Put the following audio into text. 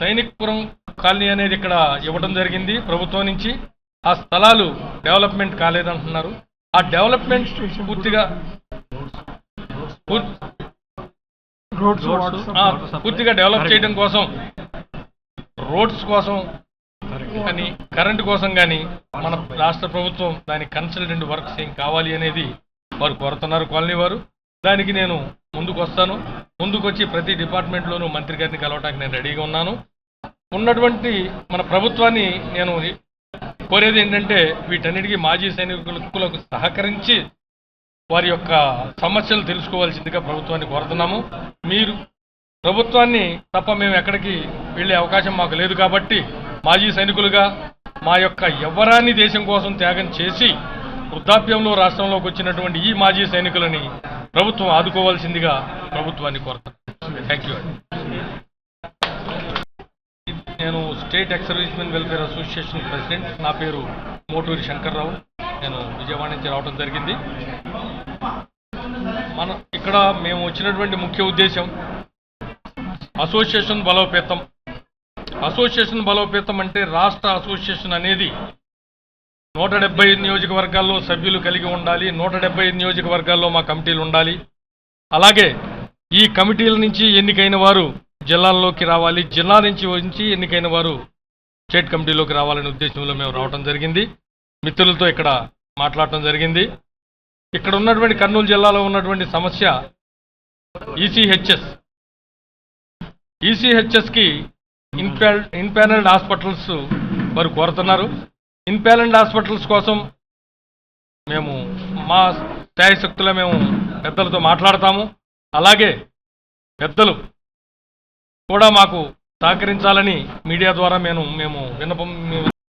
సైనిక్పురం colony అనేది ఇక్కడ ఇవ్వడం జరిగింది ప్రభుత్వం నుంచి. ఆ స్థలాలు డెవలప్మెంట్ కాలేదంటున్నారు. ఆ డెవలప్మెంట్ పూర్తిగా పూర్తిగా డెవలప్ చేయడం కోసం రోడ్స్ కోసం కానీ కరెంటు కోసం కానీ మన రాష్ట్ర ప్రభుత్వం దాని కన్సల్టెంట్ వర్క్స్ ఏం కావాలి అనేది వారు కోరుతున్నారు కాలనీ వారు. దానికి నేను ముందుకు వస్తాను ముందుకు వచ్చి ప్రతి డిపార్ట్మెంట్లోనూ మంత్రి గారిని కలవటానికి నేను రెడీగా ఉన్నాను. ఉన్నటువంటి మన ప్రభుత్వాన్ని నేను కోరేది ఏంటంటే వీటన్నిటికీ మాజీ సైనికులకు సహకరించి వారి యొక్క సమస్యలు తెలుసుకోవాల్సిందిగా ప్రభుత్వాన్ని కోరుతున్నాము. మీరు ప్రభుత్వాన్ని తప్ప మేము ఎక్కడికి వెళ్ళే అవకాశం మాకు లేదు కాబట్టి మాజీ సైనికులుగా మా యొక్క యవ్వరాన్ని దేశం కోసం త్యాగం చేసి వృద్ధాప్యంలో రాష్ట్రంలోకి వచ్చినటువంటి ఈ మాజీ సైనికులని ప్రభుత్వం ఆదుకోవాల్సిందిగా ప్రభుత్వాన్ని కోరుతున్నాను. థ్యాంక్ యూ నేను state ex servicemen welfare association president. నా పేరు మోటూరి శంకర్రావు. నేను విజయవాడ నుంచి రావడం జరిగింది. మన ఇక్కడ మేము వచ్చినటువంటి ముఖ్య ఉద్దేశం అసోసియేషన్ బలోపేతం. అసోసియేషన్ బలోపేతం అంటే రాష్ట్ర అసోసియేషన్ అనేది నూట డెబ్బై నియోజకవర్గాల్లో సభ్యులు కలిగి ఉండాలి. నూట డెబ్బై నియోజకవర్గాల్లో మా కమిటీలు ఉండాలి. అలాగే ఈ కమిటీల నుంచి ఎన్నికైన వారు జిల్లాల్లోకి రావాలి. జిల్లా నుంచి వచ్చి ఎన్నికైన వారు స్టేట్ కమిటీలోకి రావాలనే ఉద్దేశంలో మేము రావడం జరిగింది. మిత్రులతో ఇక్కడ మాట్లాడటం జరిగింది. ఇక్కడ ఉన్నటువంటి కర్నూలు జిల్లాలో ఉన్నటువంటి సమస్య ఈసీహెచ్ఎస్ ఈసీహెచ్ఎస్కి ఇన్పాల్ ఇన్పానల్డ్ హాస్పిటల్స్ వారు కోరుతున్నారు. ఇన్పానల్డ్ హాస్పిటల్స్ కోసం మేము మా స్థాయిశక్తుల మేము పెద్దలతో మాట్లాడతాము. అలాగే పెద్దలు కూడా మాకు సహకరించాలని మీడియా ద్వారా మేము మేము విన్నపం